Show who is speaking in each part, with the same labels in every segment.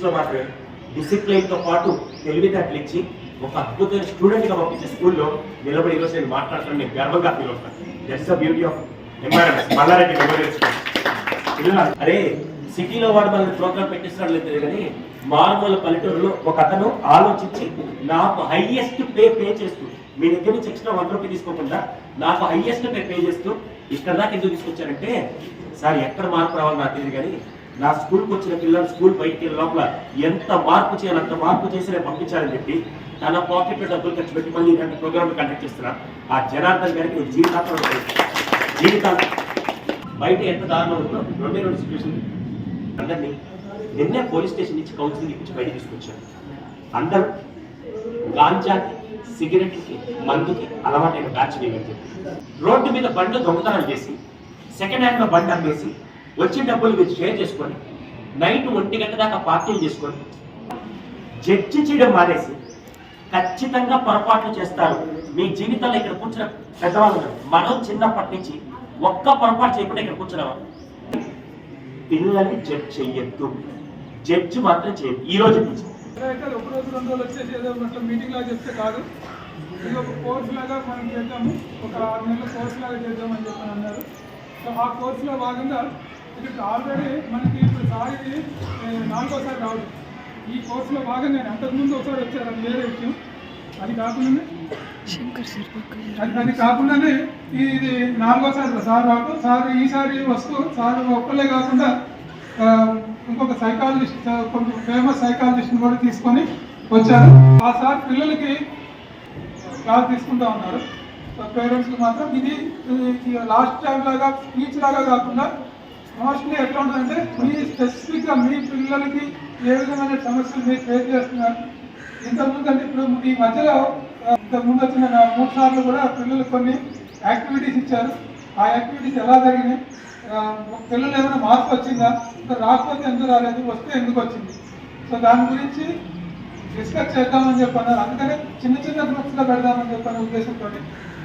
Speaker 1: స్కూల్స్లో మాత్రమే తో పాటు తెలివితేటలు ఇచ్చి ఒక అద్భుతమైన స్టూడెంట్గా పంపించే స్కూల్లో నిలబడి ఈరోజు నేను మాట్లాడుతున్నాను నేను గర్వంగా ఫీల్ అవుతాను. That's the beauty of environment Malla Reddy memorial అరే సిటీలో వాడు మనల్ని ప్రోగ్రామ్ పెట్టిస్తాడు లేదు కానీ మారుమూల పల్లెటూరులో ఒక అతను ఆలోచించి నాకు హైయెస్ట్ పే పే చేస్తూ మీ దగ్గర నుంచి ఎక్స్ట్రా వన్ రూపీ తీసుకోకుండా నాకు హైయెస్ట్ పే పే చేస్తూ ఇక్కడ దాకా ఎందుకు తీసుకొచ్చారంటే సార్ ఎక్కడ మార్పు రావాలో నాకు తెలియదు కానీ నా స్కూల్కి వచ్చిన పిల్లలు స్కూల్ బయటికి లోపల ఎంత మార్పు చేయాలి అంత మార్పు చేసి నేను పంపించాలని చెప్పి తన పాకెట్లో డబ్బులు ఖర్చు పెట్టి మళ్ళీ ఇలాంటి ప్రోగ్రామ్ కండక్ట్ చేస్తున్నా. ఆ జనార్దన్ గారికి జీవితాంతం జీవితాంతం. బయట ఎంత దారుణం ఉందో రెండే రెండు సిచ్యువేషన్ అందరినీ నిన్నే పోలీస్ స్టేషన్ నుంచి కౌన్సిలింగ్ ఇప్పించి బయట తీసుకొచ్చారు. అందరూ గాంజాకి సిగరెట్కి మందుకి అలవాటైన బ్యాచ్ అని చెప్పి. రోడ్డు మీద బండ్లు దొంగతనాలు చేసి సెకండ్ హ్యాండ్లో బండి అమ్మేసి వచ్చిన డబ్బులు మీరు షేర్ చేసుకొని నైట్ ఒంటి గంట దాకా పార్టీలు చేసుకొని జడ్జి చేయడం మానేసి ఖచ్చితంగా పొరపాట్లు చేస్తారు. మీ జీవితంలో ఇక్కడ కూర్చున్న పెద్దవాళ్ళు మనం చిన్నప్పటి నుంచి ఒక్క పొరపాటు చేయకుండా ఇక్కడ కూర్చున్నాం. పిల్లల్ని జడ్జ్ చెయ్యొద్దు జడ్జి మాత్రం చేయదు ఈ రోజు నుంచి.
Speaker 2: అయితే ఒక రోజు రెండు రోజులు వచ్చేసి ఏదో మీటింగ్ లాగా చెప్తే కాదు. ఇది ఒక కోర్స్ లాగా మనం చేద్దాము. ఒక ఆరు నెలల కోర్స్ లాగా చేద్దామని చెప్పని అన్నారు. సో ఆ కోర్సులో భాగంగా ఇది ఆల్రెడీ మనకి ఇప్పుడు సార్ ఇది ఏ, నాలుగోసారి రావడం. ఈ కోర్సులో భాగంగా నేను అంతకుముందు ఒకసారి వచ్చారు అది వేరే విషయం. అది కాకుండానే అది అది కాకుండానే ఇది నాలుగోసారి సార్ రాకు సార్ ఈసారి వస్తూ సార్ ఒక్కలే కాకుండా ఇంకొక సైకాలజిస్ట్ కొంచెం ఫేమస్ సైకాలజిస్ట్ కూడా తీసుకొని వచ్చారు. ఆ సార్ పిల్లలకి క్లాస్ తీసుకుంటా ఉన్నారు. పేరెంట్స్కి మాత్రం ఇది లాస్ట్ టైం లాగా స్పీచ్ లాగా కాకుండా మోస్ట్లీ ఎట్లా ఉంటుందంటే మీ స్పెసిఫిక్గా మీ పిల్లలకి ఏ విధమైన సమస్యలు మీరు ఫేస్ చేస్తున్నారు? ఇంతకుముందు అంటే ఇప్పుడు ఈ మధ్యలో ఇంతకుముందు వచ్చిన మూడు సార్లు కూడా పిల్లలకు కొన్ని యాక్టివిటీస్ ఇచ్చారు. ఆ యాక్టివిటీస్ ఎలా జరిగినాయి? పిల్లలు ఏమైనా మార్పు వచ్చిందా? ఇంకా రాకపోతే ఎందుకు రాలేదు? వస్తే ఎందుకు వచ్చింది? సో దాని గురించి డిస్కస్ చేద్దామని చెప్పన్నారు. అందుకనే చిన్న చిన్న గ్రూప్స్లో పెడదామని చెప్పిన ఉద్దేశంతో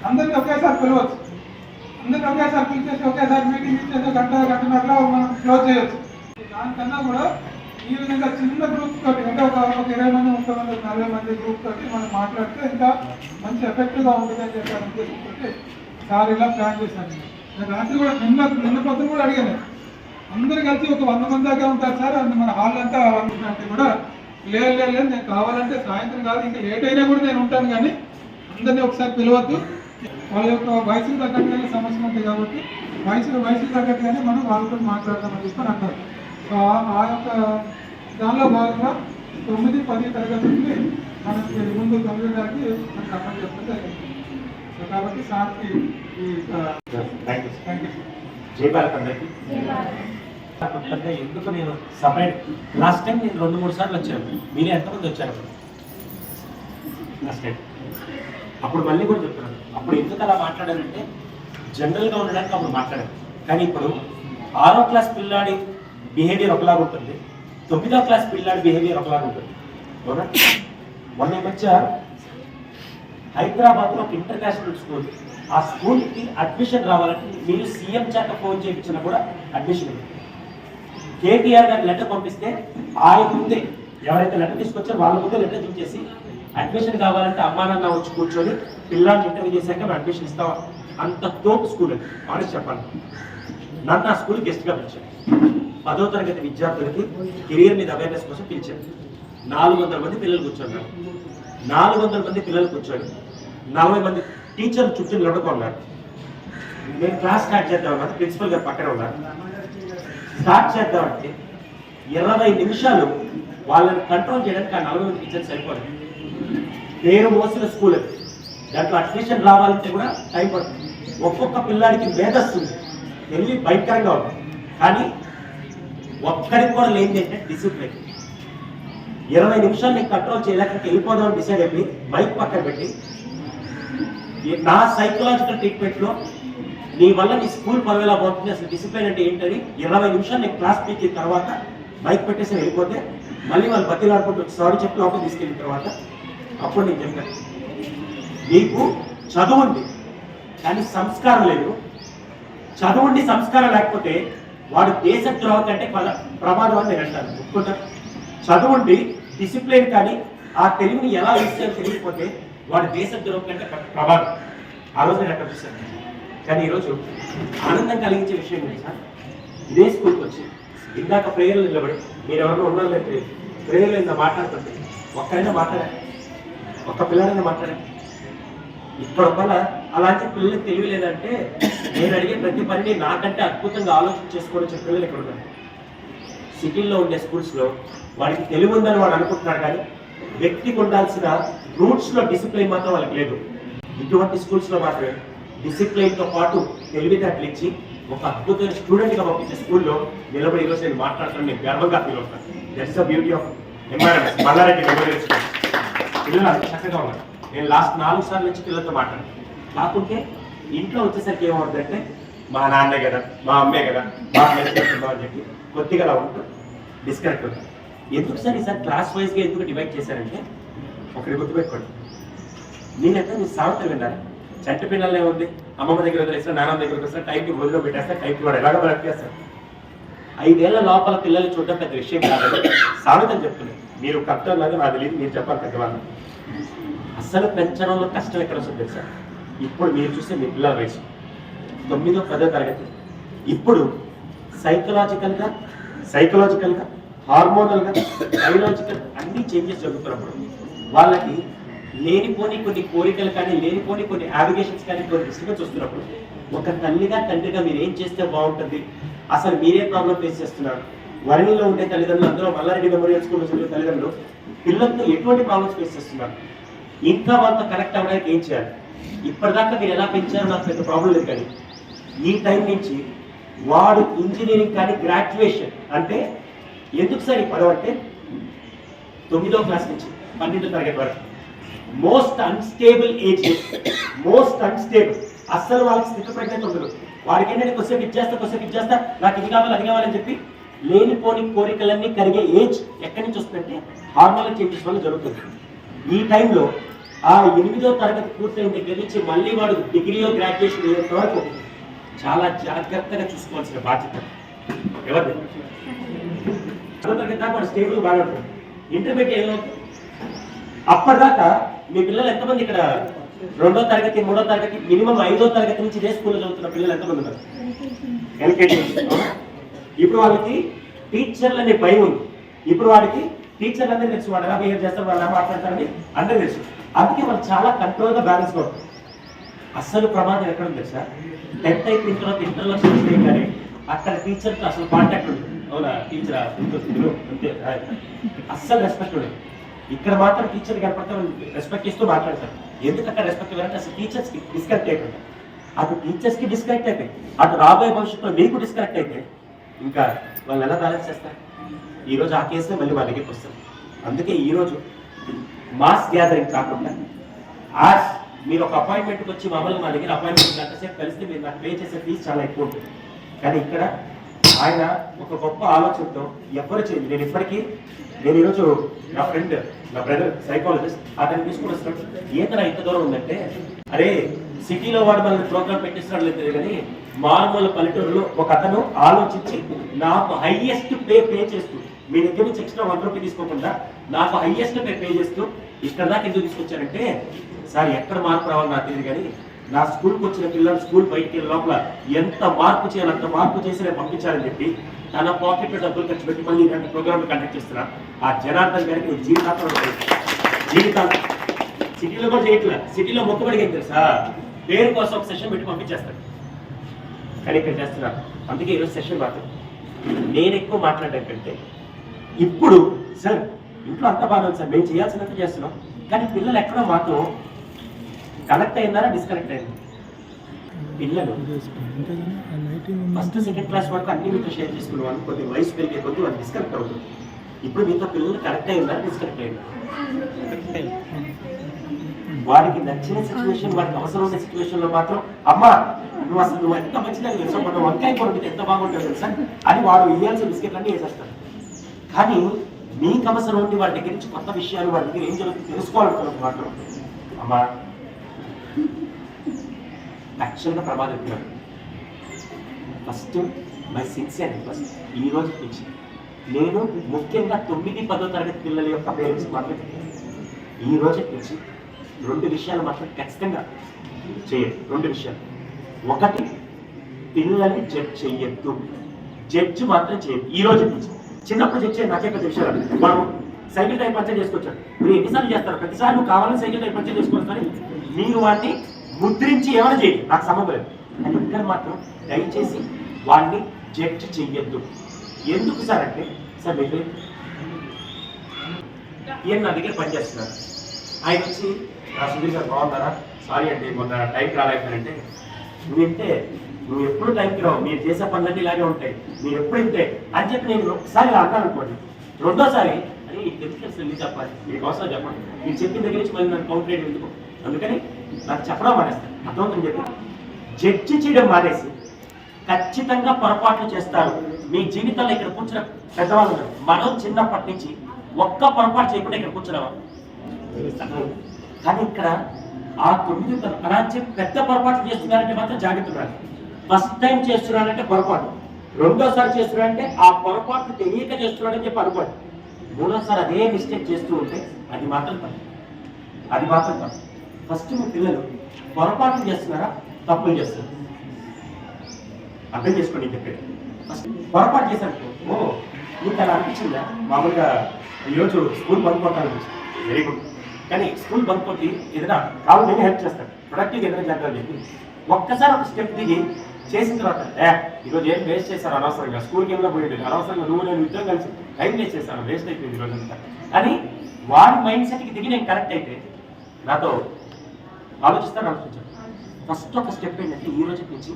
Speaker 2: అందరినీ ఒకేసారి పిలవచ్చు. అందరినీ ఒకేసారి పిలిచేసి ఒకేసారి మీటింగ్ ఇచ్చేసి గంట గంటన్నరలో మనం క్లోజ్ చేయొచ్చు. దానికన్నా కూడా ఈ విధంగా చిన్న గ్రూప్ తోటి అంటే ఒక ఒక ఇరవై మంది ముప్పై మంది నలభై మంది గ్రూప్ తోటి మనం మాట్లాడితే ఇంకా మంచి ఎఫెక్ట్గా ఉంటుంది అని చెప్పి ఉద్దేశంతో సార్ ఇలా ప్లాన్ చేశాను. నేను రాత్రి కూడా నిన్న నిన్న పొద్దున కూడా అడిగాను. అందరు కలిసి ఒక వంద మంది దాకా ఉంటారు సార్ అందు మన హాల్ అంతా అంటే కూడా లేదు లేదు లేదు నేను కావాలంటే సాయంత్రం కాదు ఇంకా లేట్ అయినా కూడా నేను ఉంటాను కానీ అందరినీ ఒకసారి పిలవద్దు. వాళ్ళ యొక్క వయసుకు తగ్గట్టుగానే సమస్య ఉంటుంది కాబట్టి వయసు వయసుకు తగ్గట్టుగానే మనం వాళ్ళతో మాట్లాడదామని చెప్పి అంటారు. సో ఆ- యొక్క దానిలో భాగంగా తొమ్మిది పది తరగతులకి మనకి ముందు తొమ్మిది దాకా మనకు అమలు చెప్పడం జరిగింది. సో కాబట్టి సార్కి ఈ
Speaker 1: థ్యాంక్ యూ జై భారత్ అందరికీ. ఎందుకు నేను సపరేట్? లాస్ట్ టైం నేను రెండు మూడు సార్లు వచ్చాను. మీరే ఎంతమంది వచ్చారు? లాస్ట్ టైం అప్పుడు మళ్ళీ కూడా చెప్తున్నాను. అప్పుడు ఎందుకు అలా మాట్లాడానంటే జనరల్గా ఉండడానికి అప్పుడు మాట్లాడాను కానీ ఇప్పుడు ఆరో క్లాస్ పిల్లాడి బిహేవియర్ ఒకలాగా ఉంటుంది తొమ్మిదో క్లాస్ పిల్లాడి బిహేవియర్ ఒకలాగా ఉంటుంది. అవునా? మొన్న ఈ మధ్య హైదరాబాద్లో ఒక ఇంటర్నేషనల్ స్కూల్ ఆ స్కూల్కి అడ్మిషన్ రావాలంటే మీరు సీఎం చేత ఫోన్ చేయించినా కూడా అడ్మిషన్ ఉంది కేటీఆర్ గారు లెటర్ పంపిస్తే ఆయన ముందే ఎవరైతే లెటర్ తీసుకొచ్చారో వాళ్ళ ముందే లెటర్ దించేసి అడ్మిషన్ కావాలంటే అమ్మా నాన్న వచ్చి కూర్చొని పిల్లల్ని ఇంటర్వ్యూ చేశాక మేము అడ్మిషన్ ఇస్తాం. అంత తోపు స్కూల్ అది. ఆనెస్ట్ చెప్పాలి. నన్ను ఆ స్కూల్ గెస్ట్గా పిలిచాను పదో తరగతి విద్యార్థులకి కెరియర్ మీద అవేర్నెస్ కోసం పిలిచాను నాలుగు వందల మంది పిల్లలు కూర్చున్నారు. నాలుగు వందల మంది పిల్లలు కూర్చోండి నలభై మంది టీచర్లు చుట్టూ నిలబడుకున్నారు నేను క్లాస్ స్టార్ట్ చేద్దామన్నది ప్రిన్సిపల్ గారు పక్కన ఉన్నారు. స్టార్ట్ చేద్దామంటే ఇరవై నిమిషాలు వాళ్ళని కంట్రోల్ చేయడానికి ఆ నలభై మంది టీచర్స్ సరిపోలేదు. పేరు మోసిన స్కూల్. దాంట్లో అడ్మిషన్ రావాలంటే కూడా టైం పడుతుంది. ఒక్కొక్క పిల్లాడికి మేధస్సు ఉంది. తెలివి భయంకరంగా ఉంటుంది కానీ ఒక్కడికి కూడా లేనిది అంటే డిసిప్లిన్ ఇరవై నిమిషాలు నేను కంట్రోల్ చేయలేక వెళ్ళిపోదాం డిసైడ్ అయిపోయి బైక్ పక్కన పెట్టి నా సైకలాజికల్ ట్రీట్మెంట్లో నీ వల్ల నీ స్కూల్ పదవిలా పోతుంది. అసలు డిసిప్లిన్ అంటే ఏంటని ఇరవై నిమిషాలు నేను క్లాస్ పీకిన తర్వాత బైక్ పెట్టేసి వెళ్ళిపోతే మళ్ళీ వాళ్ళు బతిలాడుకుంటూ సారీ చెప్పి లోపల తీసుకెళ్ళిన తర్వాత అప్పుడు నేను చెప్పాను. నీకు చదువు ఉంది కానీ సంస్కారం లేదు. చదువుండి సంస్కారం లేకపోతే వాడు దేశద్రోహం కంటే పద ప్రమాదం అని నేను అంటాను. ఒప్పుకుంటా చదువుండి డిసిప్లిన్ కానీ ఆ తెలుగుని ఎలా యూజ్ తెలియకపోతే వాడి దేశద్రోహం కంటే ప్రమాదం. ఆ రోజు నేను అక్కడ చూశాను. కానీ ఈరోజు ఆనందం కలిగించే విషయం ఏంటి సార్. ఇదే స్కూల్కి వచ్చి ఇందాక ప్రేయర్లు నిలబడి మీరు ఎవరైనా ఉన్నారో లేదు ప్రేయర్లు ఇంత మాట్లాడుతుంటే ఒక్కరైనా మాట్లాడారు? ఒక్క పిల్లలని మాట్లాడండి. ఇప్పటి వల్ల అలాంటి పిల్లలకి తెలివి లేదంటే నేను అడిగే ప్రతి పనిని నాకంటే అద్భుతంగా ఆలోచన చేసుకోవడం వచ్చే పిల్లలు ఇక్కడ ఉన్నారు. సిటీల్లో ఉండే స్కూల్స్లో వాడికి తెలివి ఉందని వాడు అనుకుంటున్నాడు కానీ వ్యక్తికి ఉండాల్సిన రూట్స్లో డిసిప్లిన్ మాత్రం వాళ్ళకి లేదు. ఇటువంటి స్కూల్స్లో మాత్రమే డిసిప్లిన్తో పాటు తెలివితేటలు ఇచ్చి ఒక అద్భుతమైన స్టూడెంట్గా పంపించే స్కూల్లో నిలబడి ఈరోజు నేను మాట్లాడుతాను నేను గర్వంగా ఫీల్ అవుతాను. That's the beauty of environment Malla Reddy memorial school పిల్లలు చక్కగా ఉన్నారు. నేను లాస్ట్ నాలుగు సార్లు నుంచి పిల్లలతో మాట్లాడాను. కాకుంటే ఇంట్లో వచ్చేసరికి ఏమవుతుందంటే మా నాన్నే కదా మా అమ్మే కదా మా అని చెప్పి కొద్దిగా అలా ఉంటూ డిస్కనెక్ట్ అవుతారు ఎందుకు సార్ ఈసారి క్లాస్ వైజ్గా ఎందుకు డివైడ్ చేశారంటే ఒకటి గుర్తుపెట్టుకోండి. నేనైతే మీ సామెత విన్నాను చెట్ట పిల్లలే ఉంది అమ్మమ్మ దగ్గర వదిలేస్తా నాన్నమ్మ దగ్గర వదిలేస్తా టైంకి వదిలో పెట్టేస్తా టైంకి వాడు ఎలాగో బ్రతికేస్తారు ఐదేళ్ళ లోపల పిల్లల్ని చూడడం పెద్ద విషయం కాదు. సామెతలు చెప్తున్నాను మీరు కరెక్ట్ లాగా నాకు తెలియదు మీరు చెప్పాలి పెద్దవాళ్ళు. అస్సలు పెంచడంలో కష్టం ఎక్కడ వస్తుంది తెలుసా? ఇప్పుడు మీరు చూస్తే మీ పిల్లల వయసు. తొమ్మిదో పదో తరగతి. ఇప్పుడు సైకలాజికల్గా సైకలాజికల్గా హార్మోనల్గా బయోలాజికల్ అన్ని చేంజెస్ జరుగుతున్నప్పుడు వాళ్ళకి లేనిపోని కొన్ని కోరికలు కానీ లేనిపోని కొన్ని అవిగేషన్స్ కానీ కొన్ని డిస్టర్బెన్స్ వస్తున్నప్పుడు ఒక తల్లిగా తండ్రిగా మీరు ఏం చేస్తే బాగుంటుంది? అసలు మీరే ప్రాబ్లం ఫేస్ చేస్తున్నారు. వరణిలో ఉండే తల్లిదండ్రులు అందరూ మల్లారెడ్డి మెమోరియల్ స్కూల్లో చదివే తల్లిదండ్రులు పిల్లలతో ఎటువంటి ప్రాబ్లమ్స్ ఫేస్ చేస్తున్నారు? ఇంకా వాళ్ళతో కనెక్ట్ అవ్వడానికి ఏం చేయాలి? ఇప్పటిదాకా మీరు ఎలా పెంచారో నాకు పెద్ద ప్రాబ్లం లేదు కానీ ఈ టైం నుంచి వాడు ఇంజనీరింగ్ కానీ గ్రాడ్యుయేషన్ అంటే ఎందుకు సార్ ఈ పదం అంటే తొమ్మిదో క్లాస్ నుంచి పన్నెండో తరగతి వరకు. Most unstable age most unstable అస్సలు వాళ్ళకి స్థితి ప్రజ్ఞత ఉండదు. వాడికి ఏంటంటే కొద్దిసేపు ఇచ్చేస్తా కొద్దిసేపు ఇచ్చేస్తా నాకు ఇది కావాలి అది కావాలని చెప్పి లేనిపోని కోరికలన్నీ కరిగే ఏజ్ ఎక్కడి నుంచి వస్తుందంటే హార్మోనల్ చేంజెస్ వల్ల జరుగుతుంది. ఈ టైంలో ఆ ఎనిమిదో తరగతి పూర్తయిన దగ్గర నుంచి మళ్ళీ వాడు డిగ్రీలో గ్రాడ్యుయేషన్ అయ్యేంత వరకు చాలా జాగ్రత్తగా చూసుకోవాల్సిన బాధ్యత. ఎవరి పదో తరగతి దాకా వాడు స్టేబుల్ బాగా ఉంటుంది ఇంటర్మీడియట్ ఏమవుతుంది అప్పటిదాకా మీ పిల్లలు ఎంతమంది ఇక్కడ? రెండో తరగతి మూడో తరగతి మినిమం ఐదో తరగతి నుంచి ఇదే స్కూల్లో చదువుతున్న పిల్లలు ఎంతమంది ఉన్నారు? ఎల్కేజీ ఇప్పుడు వాళ్ళకి టీచర్లు అనే భయం ఉంది. ఇప్పుడు వాడికి టీచర్లు అందరూ తెలుసు వాడు ఎలా బిహేవ్ చేస్తారు వాళ్ళు ఎలా మాట్లాడతారని అందరూ తెలుసు. అందుకే వాళ్ళు చాలా కంట్రోల్గా బ్యాలెన్స్ అవుతుంది అస్సలు ప్రమాదం ఎక్కడ ఉంది సార్ టెన్త్ అయిపోయిన తర్వాత ఇంటర్లో చూస్తే కానీ అక్కడ టీచర్తో అసలు కాంటాక్ట్ ఉంది అవునా? టీచర్? అంతే అస్సలు రెస్పెక్ట్ ఉండదు. ఇక్కడ మాత్రం టీచర్ కనపడితే రెస్పెక్ట్ ఇస్తూ మాట్లాడతారు. ఎందుకు అక్కడ రెస్పెక్ట్ ఇవ్వాలంటే అసలు టీచర్స్కి డిస్కనెక్ట్ అయిపోయింది అటు టీచర్స్కి డిస్కనెక్ట్ అయితే అటు రాబోయే భవిష్యత్తులో మీకు డిస్కనెక్ట్ అయితే ఇంకా వాళ్ళు ఎలా బ్యాలెన్స్ చేస్తారు? ఈరోజు ఆ కేసులో మళ్ళీ వాళ్ళకి దగ్గరికి వస్తారు అందుకే ఈరోజు మాస్ గ్యాదరింగ్ కాకుండా ఆ మీరు ఒక అపాయింట్మెంట్కి వచ్చి మామూలుగా మా దగ్గర అపాయింట్మెంట్ గంటసేపు కలిస్తే మీరు నాకు పే చేసే ఫీజు చాలా ఎక్కువ ఉంటుంది. కానీ ఇక్కడ ఆయన ఒక గొప్ప ఆలోచనతో ఎవరు చేయండి నేను ఇప్పటికీ నేను ఈరోజు నా ఫ్రెండ్ నా బ్రదర్ సైకాలజిస్ట్ అతను తీసుకుని వస్తున్నాడు. ఈతన ఇంత దూరం ఉందంటే అరే సిటీలో వాడు మనల్ని ప్రోగ్రామ్ పెట్టిస్తున్నాడు లేదు కానీ మారుమూల పల్లెటూరులో ఒక అతను ఆలోచించి నాకు హైయెస్ట్ పే పే చేస్తూ మీ దగ్గర నుంచి ఎక్స్ట్రా వన్ రూపీ తీసుకోకుండా నాకు హైయెస్ట్ పే పే చేస్తూ ఇక్కడ దాకా ఎందుకు తీసుకొచ్చారంటే సార్ ఎక్కడ మార్పు రావాలో నాకు తెలియదు కానీ నా స్కూల్కి వచ్చిన పిల్లలు స్కూల్ బయటికి లోపల ఎంత మార్పు చేయాలి అంత మార్పు చేసి నేను పంపించాలని చెప్పి తన పాకెట్లో డబ్బులు ఖర్చు పెట్టి మళ్ళీ ఇలాంటి ప్రోగ్రామ్ కండక్ట్ చేస్తున్నా. ఆ జనార్దన్ గారికి జీవితాంతం జీవితాంతం. సిటీలో కూడా చేయట్లేదు సిటీలో మొక్కబడికి ఏం తెలుసా? పేరు కోసం ఒక సెషన్ పెట్టి పంపించేస్తాడు. కానీ ఇక్కడ చేస్తున్నారు అందుకే ఈరోజు సెషన్ మాత్రం నేను ఎక్కువ మాట్లాడడం కంటే ఇప్పుడు సార్ ఇంట్లో అంత బాగా సార్. మేము చేయాల్సినంత చేస్తున్నాం. కానీ పిల్లలు ఎక్కడో మాత్రం కనెక్ట్ అయిందారా డిస్కనెక్ట్ అయింది? పిల్లలు. ఫస్ట్ సెకండ్ క్లాస్ వరకు అన్ని మీతో షేర్ చేసుకున్నాం కొద్ది వయసు పెరిగే కొద్ది వాళ్ళు డిస్కనెక్ట్ అవుతుంది ఇప్పుడు మీతో పిల్లలు కనెక్ట్ అయిందా డిస్కనెక్ట్ అయిందా? వాడికి నచ్చిన సిచ్యువేషన్ వాడికి అవసరం ఉన్న సిచ్యువేషన్లో మాత్రం అమ్మా నువ్వు అసలు నువ్వు ఎంత మంచిగా తెలుసా మన వంకాయ కొరకు ఎంత బాగుంటుంది తెలుసా? అని వాడు వేయాల్సిన బిస్కెట్లు అన్ని వేసేస్తాడు. కానీ మీకు అవసరం ఉండి వాడి దగ్గర నుంచి కొత్త విషయాలు వాడి దగ్గర ఏం జరుగుతుంది తెలుసుకోవాలనుకున్నప్పుడు మాత్రం అమ్మా యాక్చువల్గా ప్రమాదం ఎత్తున్నాడు ఫస్ట్ మై సిన్సియర్ రిక్వెస్ట్ ఈ రోజు నుంచి నేను ముఖ్యంగా తొమ్మిది పదో తరగతి పిల్లల యొక్క పేరెంట్స్ మాట్లాడుతున్నాను ఈ రోజు నుంచి రెండు విషయాలు మాత్రం ఖచ్చితంగా చేయండి. రెండు విషయాలు. ఒకటి పిల్లల్ని జడ్జ్ చెయ్యొద్దు. జడ్జ్ మాత్రం చేయదు ఈ రోజు నుంచి. చిన్నప్పుడు జడ్జ్ చేయాలి నాకే పెద్ద విషయాలు మనం సైకిల్ టైం పంచర్ చేసుకొచ్చాడు మీరు ఎన్నిసార్లు చేస్తారు? ప్రతిసారి నువ్వు కావాలని సైకిల్ టైప్ పంచర్ చేసుకొస్తాను మీరు వాడిని ముద్రించి ఏమైనా చేయండి నాకు సంబంధం కానీ ఇక్కడ మాత్రం దయచేసి వాడిని జడ్జ్ చెయ్యొద్దు. ఎందుకు సార్ అంటే సార్ మీరు ఈయన నా దగ్గర పనిచేస్తున్నారు ఆయన వచ్చి నా సుధీర్ గారు బాగున్నారా? సారీ అండి మొన్న టైంకి రాలేకపోయారంటే నువ్వు ఇంతే నువ్వు ఎప్పుడు టైంకి రావు మీరు చేసే పనులన్నీ ఇలాగే ఉంటాయి. మీరు ఎప్పుడు ఇంతే? అని చెప్పి నేను ఒకసారి ఇలా అన్నాను అనుకోండి. రెండోసారి అని ఎందుకు తెలుసు ఎందుకు చెప్పాలి? మీకు అవసరం చెప్పండి. మీరు చెప్పిన దగ్గర నుంచి మళ్ళీ నన్ను కౌంటర్ చేయడం ఎందుకు? అందుకని నాకు చెప్పడం మానేస్తాను. అర్థమవుతుంది చెప్పి? జడ్జి చేయడం మానేసి ఖచ్చితంగా పొరపాట్లు చేస్తారు. మీ జీవితంలో ఇక్కడ కూర్చున్న పెద్దవాళ్ళు మనం చిన్నప్పటి నుంచి ఒక్క పొరపాటు చేయకుండా ఇక్కడ కూర్చున్నావా? కానీ ఇక్కడ ఆ తొమ్మిది తర- అలా చెప్పి పెద్ద పొరపాట్లు చేస్తున్నారంటే మాత్రం జాగ్రత్త పడాలి. ఫస్ట్ టైం చేస్తున్నారంటే పొరపాటు. రెండోసారి చేస్తున్నారంటే ఆ పొరపాటు తెలియక చేస్తున్నాడని చెప్పి అనుకోండి. మూడోసారి అదే మిస్టేక్ చేస్తూ ఉంటే అది మాత్రం తప్పు. అది మాత్రం తప్పు. ఫస్ట్ మీ పిల్లలు పొరపాట్లు చేస్తున్నారా? తప్పులు చేస్తున్నారు. అర్థం చేసుకోండి చెప్పాడు. ఫస్ట్ పొరపాటు చేశాను ఓ నీకు అలా అనిపించిందా? మామూలుగా ఈరోజు స్కూల్ బంక్ కొట్టాలి వెరీ గుడ్ కానీ స్కూల్ బంక్ కొట్టి ఏదైనా కావాలి నేను హెల్ప్ చేస్తాను ప్రొడక్టివ్ ఏదైనా చేద్దామని చెప్పి ఒక్కసారి ఒక స్టెప్ దిగి చేసిన తర్వాత ఏ ఈరోజు ఏం వేస్ట్ చేశారు అనవసరంగా? స్కూల్కి ఏమైనా పోయింది అనవసరంగా నువ్వు నేను ఇద్దరం కలిసి టైం వేస్ట్ చేశాను వేస్ట్ అయిపోయింది ఈరోజు అంతా. అని వాడి మైండ్ సెట్కి దిగి నేను కరెక్ట్ అయితే నాతో ఆలోచిస్తాను ఆలోచించాను. ఫస్ట్ ఒక స్టెప్ ఏంటంటే ఈ రోజు నుంచి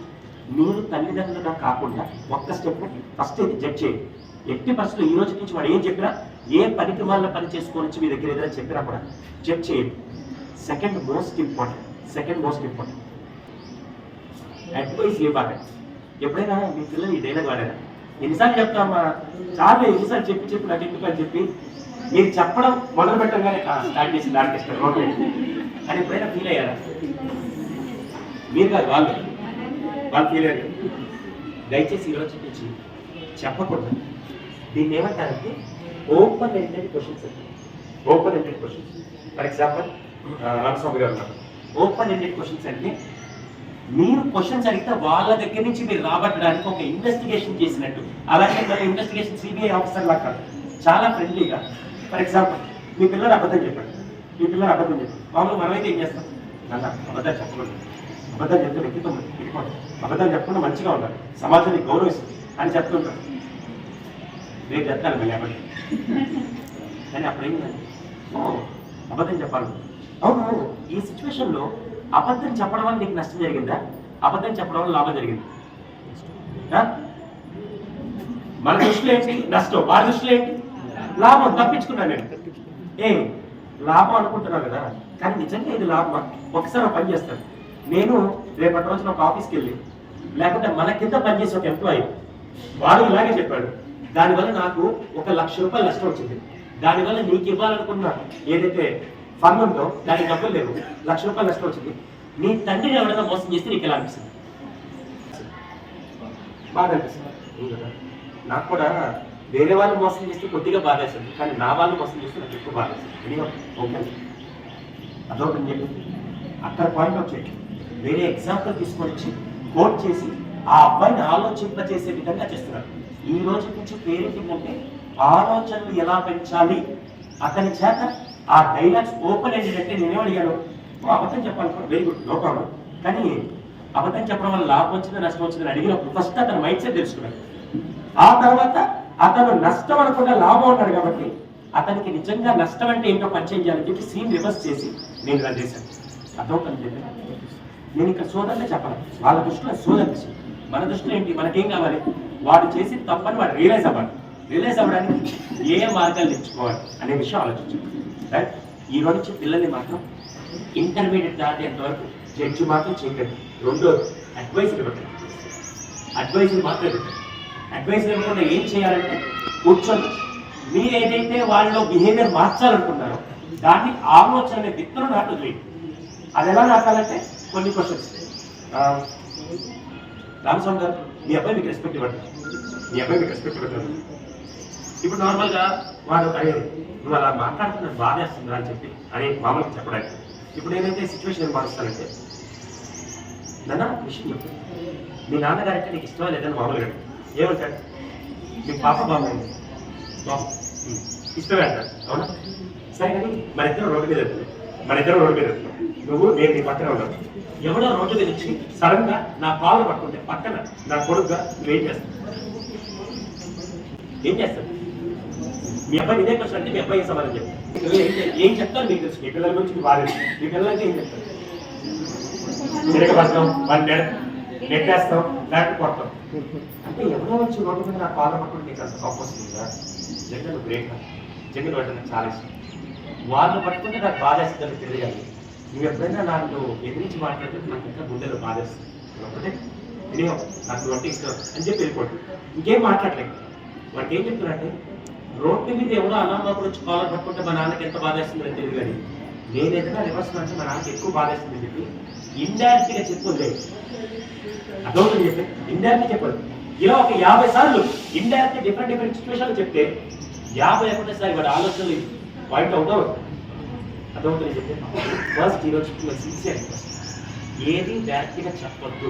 Speaker 1: మీరు తల్లిదండ్రులుగా కాకుండా ఒక్క స్టెప్ ఫస్ట్ ఇది జడ్జ్ చేయండి. ఎట్టి పరిస్థితులు ఈ రోజు నుంచి వాడు ఏం చెప్పినా ఏ పరిక్రమాల్లో పని చేసుకోవచ్చు మీ దగ్గర ఏదైనా చెప్పినా కూడా చెక్ చేయండి. Second most important second most important advice ఇవ్వాలి. ఎప్పుడైనా మీ పిల్లలు ఈ డైలాగ్ వాడారా? ఎన్నిసార్లు చెప్తామా చాలా ఎన్నిసార్లు చెప్పి చెప్పి నాకు ఎందుకు అని చెప్పి. మీరు చెప్పడం మొదలు పెట్టగానే స్టార్ట్ చేసి దానికి ఇష్టం ఓకే. అని ఎప్పుడైనా ఫీల్ అయ్యారా? మీరు కాదు వాళ్ళు. వాళ్ళు ఫీల్ అయ్యారు. దయచేసి ఈ రోజు నుంచి చెప్పకూడదు. దీన్ని ఏమంటారంటే open ended questions open ended questions for example Ramaswamy గారు ఉన్నారు. ఓపెన్ ఎండెడ్ క్వశ్చన్స్ అంటే మీరు క్వశ్చన్స్ అడిగితే వాళ్ళ దగ్గర నుంచి మీరు రాబట్టడానికి ఒక ఇన్వెస్టిగేషన్ చేసినట్టు. అలాగే మన ఇన్వెస్టిగేషన్ సిబిఐ ఆఫీసర్ లా కాదు. చాలా ఫ్రెండ్లీగా ఫర్ ఎగ్జాంపుల్ మీ పిల్లలు అబద్ధం చెప్పాడు మీ పిల్లలు అబద్ధం చెప్పాడు మామూలు మనమైతే ఏం చేస్తాం? నాన్న అబద్ధం చెప్పకూడదు. అబద్ధం చెప్తే వ్యక్తిత్వం పెట్టుకోండి. అబద్ధం చెప్పకుండా మంచిగా ఉండాలి. సమాజాన్ని గౌరవిస్తుంది అని చెప్తుంటారు. రేపు చెప్తాను మళ్ళీ అబద్ధం కానీ అప్పుడు ఏమిటండి ఓ అబద్ధం చెప్పాలి. అవును ఈ సిచ్యువేషన్లో అబద్ధం చెప్పడం వల్ల నీకు నష్టం జరిగిందా? అబద్ధం చెప్పడం వల్ల లాభం జరిగింది? మన దృష్టిలో ఏంటి? నష్టం. వారి దృష్టిలో ఏంటి? లాభం. తప్పించుకున్నాను నేను. ఏ లాభం అనుకుంటున్నాను కదా? కానీ నిజంగా ఇది లాభమా ఒకసారి ఒక పని చేస్తాను. నేను రేపటి రోజున ఒక ఆఫీస్కి వెళ్ళి లేకుంటే మన కింద పనిచేసే ఒక ఎంప్లాయీ వాడు ఇలాగే చెప్పాడు. దానివల్ల నాకు ఒక లక్ష రూపాయలు నష్టం వచ్చింది. దానివల్ల నీకు ఇవ్వాలనుకున్న ఏదైతే ఫండ్ ఉందో దానికి డబ్బులు లేవు. లక్ష రూపాయలు నష్టం వచ్చింది. నీ తండ్రిని ఎవరైనా మోసం చేస్తే నీకు ఎలా అనిపిస్తుంది? బాగా అనిపిస్తుంది. నాకు కూడా వేరే వాళ్ళు మోసం చేస్తే కొద్దిగా బాధ వేస్తుంది. కానీ నా వాళ్ళు మోసం చేస్తే నాకు ఎక్కువ బాధ వేస్తుంది. ఓకే అదొకటి చెప్పి అక్కడ పాయింట్ వచ్చేది వేరే ఎగ్జాంపుల్ తీసుకొని వచ్చి కోట్ చేసి ఆ అబ్బాయిని ఆలోచింపచేసే విధంగా చేస్తున్నారు. ఈ రోజు నుంచి పేరెంటింగ్ అంటే ఆలోచనలు ఎలా పెంచాలి? అతని చేత ఆ డైలాగ్స్ ఓపెన్ ఎండెడ్ అంటే నేనేం అడిగాను? అబద్ధం చెప్పాలి వెరీ గుడ్ నో ప్రాబ్లం కానీ అబద్ధం చెప్పడం వల్ల లాభం వచ్చిందో నష్టం వచ్చిందని అడిగినప్పుడు ఫస్ట్ అతను మైండ్ సెట్ తెలుసుకున్నాడు. ఆ తర్వాత అతను నష్టం అనకుండా లాభం అన్నాడు కాబట్టి అతనికి నిజంగా నష్టం అంటే ఏంటో పరిచయం చేయాలని చెప్పి సీన్ రివర్స్ చేసి నేను ఇలా చేశాను. అర్థమవుతుంది నేను ఇక్కడ సోదరులే చెప్పాలి. వాళ్ళ దృష్టిలో సోదరు మన దృష్టిలో ఏంటి? మనకేం కావాలి? వాడు చేసి తప్పని వాడు రియలైజ్ అవ్వాలి. రియలైజ్ అవ్వడానికి ఏ మార్గాలు తెచ్చుకోవాలి అనే విషయం ఆలోచించాలి రైట్ ఈ రోజు పిల్లల్ని మాత్రం ఇంటర్మీడియట్ దాటేంత వరకు జడ్జి మాత్రం చేయకండి. రెండో అడ్వైస్ ఇవ్వకండి అడ్వైస్ మాత్రం ఇవ్వకండి అడ్వైస్ ఇవ్వకుండా ఏం చేయాలంటే కూర్చొని మీరు ఏదైతే వాళ్ళలో బిహేవియర్ మార్చాలనుకున్నారో దాన్ని ఆలోచన అనే విత్తనం నాటు వదిలేయండి. అది ఎలా నాటాలంటే కొన్ని క్వశ్చన్స్ రామస్వామి గారు మీ అబ్బాయి మీకు రెస్పెక్ట్ ఇవ్వండి మీ అబ్బాయి మీకు రెస్పెక్ట్ ఇవ్వండి ఇప్పుడు నార్మల్గా వాడు అరే నువ్వు అలా మాట్లాడుతున్న బాధేస్తుంది అని చెప్పి అని మామూలుగా చెప్పడానికి. ఇప్పుడు నేనైతే సిచ్యువేషన్ మారుస్తానంటే నాన్న విషయం చెప్పు. మీ నాన్నగారంటే నీకు ఇష్టమా లేదని మామూలుగా ఏమంటాడు మీ పాప బాగుంది. బాబు ఇష్టమే అంటారు అవునా? సరే కానీ మన ఇద్దరు రోడ్డు మీద వెళ్తున్నాయి మన ఇద్దరు రోడ్డు మీద నువ్వు నేను నీ పక్కన ఉన్నావు ఎవడో రోడ్డు మీద వచ్చి సడన్గా నా పాలు పట్టుకుంటే పక్కన నా కొడుకుగా నువ్వేం చేస్తావు? ఏం చేస్తావు? మీ అబ్బాయి ఇదే క్వశ్చన్ అంటే మీ అబ్బాయి సమాధానం చెప్తాను ఏం చెప్- చెప్తారు మీకు తెలుసు? మీ పిల్లల గురించి బాగా మీ పిల్లలకి ఏం చెప్తారు? తిరగబడతాం వాళ్ళు నెడ నెట్టేస్తాం లేకపోతే కొడతాం. అంటే ఎవరో వచ్చి రోడ్డు మీద నా పాలు పట్టుకుంటే నీకు అంత కోపం వస్తుందా? జగన్ గ్రేట్ జగన్ అంటే నాకు చాలా ఇష్టం. వాళ్ళు పట్టుకుంటే నాకు బాధేస్తుందని తెలియాలి. నువ్వు ఎప్పుడైనా నాకు ఎదిరించి మాట్లాడితే నాకు ఇంకా గుండెలో బాధేస్తుంది. ఒకటే వినియో నాకు నువ్వు ఇష్టం అని చెప్పి వెళ్ళిపోతుంది ఇంకేం మాట్లాడలేదు. వాడికి ఏం చెప్తున్నారంటే రోడ్డు మీద ఎవరో అనామకుడు వచ్చి కాలర్ పట్టుకుంటే మా నాన్నకి ఎంత బాధేస్తుందని తెలియదు కానీ నేను ఏదైనా రివర్స్ అంటే మా నాన్నకి ఎక్కువ బాధేస్తుందని చెప్పి ఇండైరెక్ట్గా చెప్పుకోలేదు అదొకటి చెప్పి ఇండైరెక్ట్ చెప్పదు ఇలా ఒక యాభై సార్లు ఇండైరెక్ట్ డిఫరెంట్ డిఫరెంట్ సిచ్యువేషన్లు చెప్తే యాభై ఒకటేసారి వాడి ఆలోచనలు పాయింట్ అవుట్ అవుట్ అర్థమవుతుంది ఫస్ట్ ఈరోజు సిన్సియర్ ఏది డైరెక్ట్గా చెప్పద్దు.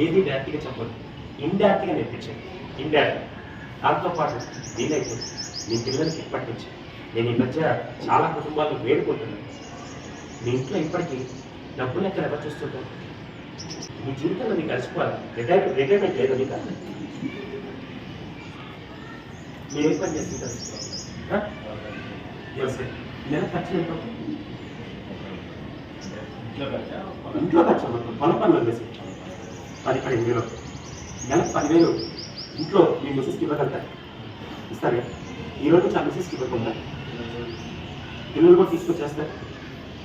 Speaker 1: ఏది డైరెక్ట్గా చెప్పద్దు. ఇండైరెక్ట్గా నేర్పించండి ఇండైరెక్ట్ దాంతో పాటు మీ పిల్లలకి ఇప్పటి నుంచి నేను ఈ మధ్య చాలా కుటుంబాలు వేడుకుంటున్నాను. మీ ఇంట్లో ఇప్పటికీ డబ్బులు ఎక్కడ ఎవరు చూస్తుంటారు? మీ జీవితంలో మీకు కలిసిపోవాలి రిటైర్ రిటైర్మెంట్ లేదు మీకు మీరు ఏ పని చేస్తుంటారు? నెల ఖర్చు ఎంత ఇంట్లో ఖర్చు? పొలం పనులు వదిలేసి పది పదిహేను వేలు. నెలకు పదివేలు. ఇంట్లో మీ మిసెస్కి ఇవ్వగలుగుతారు ఇస్తారు కదా ఈ రోజు నుంచి ఆ మిసెస్కి ఇవ్వకుండా. పిల్లలు కూడా తీసుకొచ్చేస్తారు.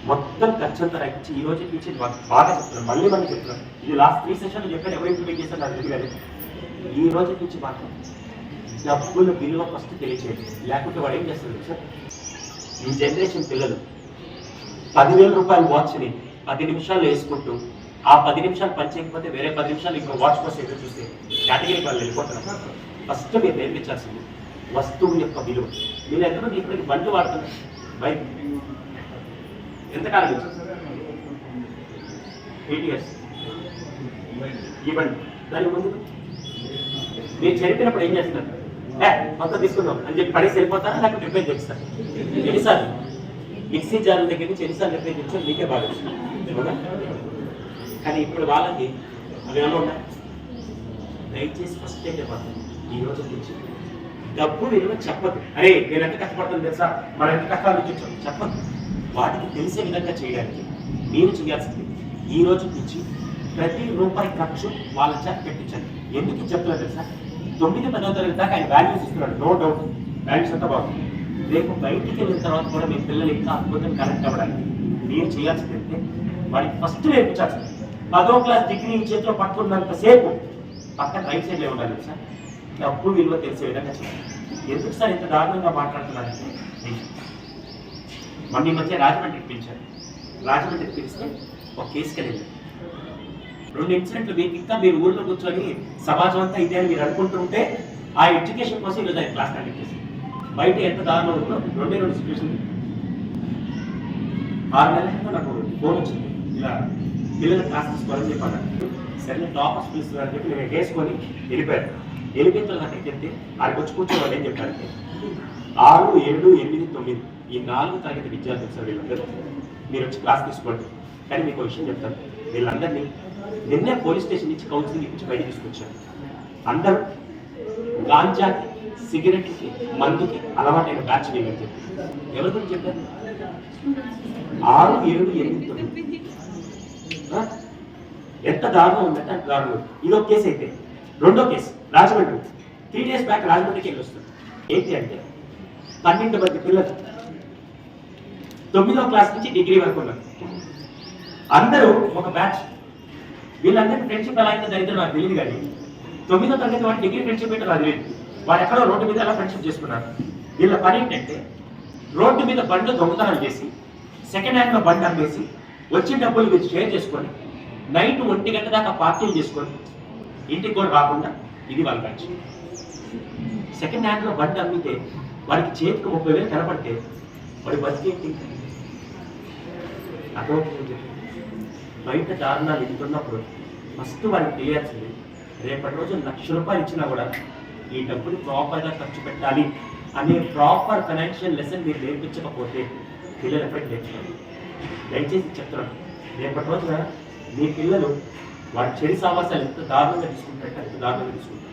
Speaker 1: మొత్తం ఖర్చు అంతా రైపించి ఈ రోజు నుంచి బాగా చెప్తున్నాను మళ్ళీ మళ్ళీ చెప్తున్నాను ఇది లాస్ట్ త్రీ సెషన్లు చెప్పాను ఎవరు ఇంప్లిమెంట్ చేశారు నాకు తెలియదు ఈ రోజు నుంచి మాత్రం డబ్బుల విలువ ఫస్ట్ తెలియచేయండి. లేకుంటే వాడు ఏం చేస్తాడు సార్ ఈ జనరేషన్ పిల్లలు. పదివేల రూపాయల వాచ్ని పది నిమిషాలు వేసుకుంటూ ఆ పది నిమిషాలు పని చేయకపోతే వేరే పది నిమిషాలు ఇంకో వాచ్ కోసం ఎదురు చూస్తే కేటగిరీ వాళ్ళు వెళ్ళిపోతున్నారు ఫస్ట్ మీరు నేర్పించాల్సింది వస్తువు యొక్క విలువ. మీరు ఎంతమంది ఇప్పటికి బండి వాడుతున్నారు. బైక్ ఎంతకాలం ఎయిట్ ఇయర్స్ ఇవ్వండి దాని ముందు? మీరు చనిపోయినప్పుడు ఏం చేస్తారు మొత్తం తీసుకుందాం. అని చెప్పి పడేసి వెళ్ళిపోతారా? లేకపోతే రిపేర్ చేస్తారు ఎన్నిసార్లు? మిక్సీ జార్ల దగ్గర నుంచి ఎన్నిసార్లు రిపేర్ చేస్తాం మీకే బాగా కానీ ఇప్పుడు వాళ్ళకి అవి ఎలా ఉన్నాయి దయచేసి ఫస్ట్ అయితే మాత్రం ఈ రోజు నుంచి డబ్బు విలువ చెప్పదు. అరే నేను ఎంత కష్టపడతాను తెలుసా? మనం ఎంత కష్టాలు చూసాం చెప్పదు. వాటికి తెలిసే విధంగా చేయడానికి మీరు చేయాల్సింది ఈ రోజు నుంచి ప్రతి రూపాయి ఖర్చు వాళ్ళ చేత పెట్టించండి. ఎందుకు చెప్పలేదు చెప్తున్నారు తెలుసా? తొమ్మిది పదో తరగతి దాకా ఆయన వాల్యూస్ ఇస్తున్నాడు. నో డౌట్ వాల్యూస్ అంతా బాగుంది. రేపు బయటికి వెళ్ళిన తర్వాత కూడా మీ పిల్లలు ఇంకా అద్భుతం కనెక్ట్ అవ్వడానికి మీరు చేయాల్సింది అంటే వాడికి ఫస్ట్ నేర్పించాల్సింది పదో క్లాస్ డిగ్రీ చేతిలో పట్టుకున్నంతసేపు పక్కన రైట్ సైడ్లో ఉండాలి సార్ డబ్బు విలువ తెలిసే విధంగా చెప్పాలి ఎందుకు సార్ ఇంత దారుణంగా మాట్లాడుతున్నారంటే మొన్న ఈ మధ్య రాజమండ్రికి పిలిచారు. రాజమండ్రికి పిలిస్తే ఒక కేసుకెళ్ళింది రెండు ఇన్సిడెంట్లు మీకు ఇంకా మీరు ఊళ్ళో కూర్చొని సమాజం అంతా ఇదే అని మీరు అనుకుంటుంటే ఆ ఎడ్యుకేషన్ కోసం ఈరోజు ఆయన క్లాస్ కండక్ట్ చేసి బయట ఎంత దారుణం ఉందో రెండే రెండు సిచ్యువేషన్ ఆరు నెలల క్రితం నాకు ఫోన్ వచ్చింది. ఇలా పిల్లలు క్లాస్ తీసుకోవాలని చెప్పాను సరే టాపర్స్ పిలుస్తున్నారని చెప్పి నేను వేసుకొని వెళ్ళిపోయాను. వెళ్ళిపోయిన తర్వాత చెప్తే ఆడికి వచ్చి కూర్చోవాలి అని చెప్పారంటే ఆరు ఏడు ఎనిమిది తొమ్మిది ఈ నాలుగు తరగతి విద్యార్థులు సార్ వీళ్ళందరూ. మీరు వచ్చి క్లాస్ తీసుకోండి. కానీ మీకు విషయం చెప్తాను. వీళ్ళందరినీ నిన్నే పోలీస్ స్టేషన్ నుంచి కౌన్సిలింగ్ ఇప్పించి బయట తీసుకొచ్చాడు అందరూ గాంజాకి సిగరెట్కి మందుకి అలవాటైన బ్యాచ్ నేను చెప్పి. ఎవరి గురించి చెప్పారు? ఆరు ఏడు ఎనిమిది తొమ్మిది. ఎంత దారుణం ఉందంటే అంత దారుణం ఇదో కేసు అయితే. రెండో case Rajahmundry. Three days back రాజమండ్రికి వెళ్ళి వస్తుంది ఏంటి అంటే పన్నెండు మంది పిల్లలు తొమ్మిదో క్లాస్ నుంచి డిగ్రీ వరకు ఉన్నారు. అందరూ ఒక బ్యాచ్. వీళ్ళందరికీ ఫ్రెండ్షిప్ ఎలా అయితే దరిద్రం నాకు తెలియదు కానీ తొమ్మిదో తరగతి వాడు డిగ్రీ ఫ్రెండ్షిప్ ఏంటో నాకు తెలియదు వాడు ఎక్కడో రోడ్డు మీద ఎలా ఫ్రెండ్షిప్ చేసుకున్నారు వీళ్ళ పని ఏంటంటే రోడ్డు మీద బండ్లు దొంగతనాలు చేసి సెకండ్ హ్యాండ్లో బండి అమ్మేసి వచ్చిన డబ్బులు మీరు షేర్ చేసుకొని నైట్ ఒంటి గంట దాకా పార్టీలు చేసుకొని ఇంటికి కూడా రాకుండా ఇది వాళ్ళ బ్యాచ్ సెకండ్ హ్యాండ్లో బండి అమ్మితే వాడికి చేతికి ముప్పై వేలు కనపడితే వాడి బతికేంటి? అర్థమవుతుంది బయట దారుణాలు ఇంటున్నప్పుడు ఫస్ట్ వాడికి తెలియాల్సింది రేపటి రోజు లక్ష రూపాయలు ఇచ్చినా కూడా ఈ డబ్బుని ప్రాపర్గా ఖర్చు పెట్టాలి అనే ప్రాపర్ ఫైనాన్షియల్ లెసన్ మీరు నేర్పించకపోతే పిల్లలు ఎప్పటికీ నేర్చుకోండి దయచేసి చెప్తున్నాను రేపటి రోజున మీ పిల్లలు వారి చెడు సావాసాలు ఎంత దారుణంగా తీసుకుంటారంటే అంత దారుణంగా తీసుకుంటారు.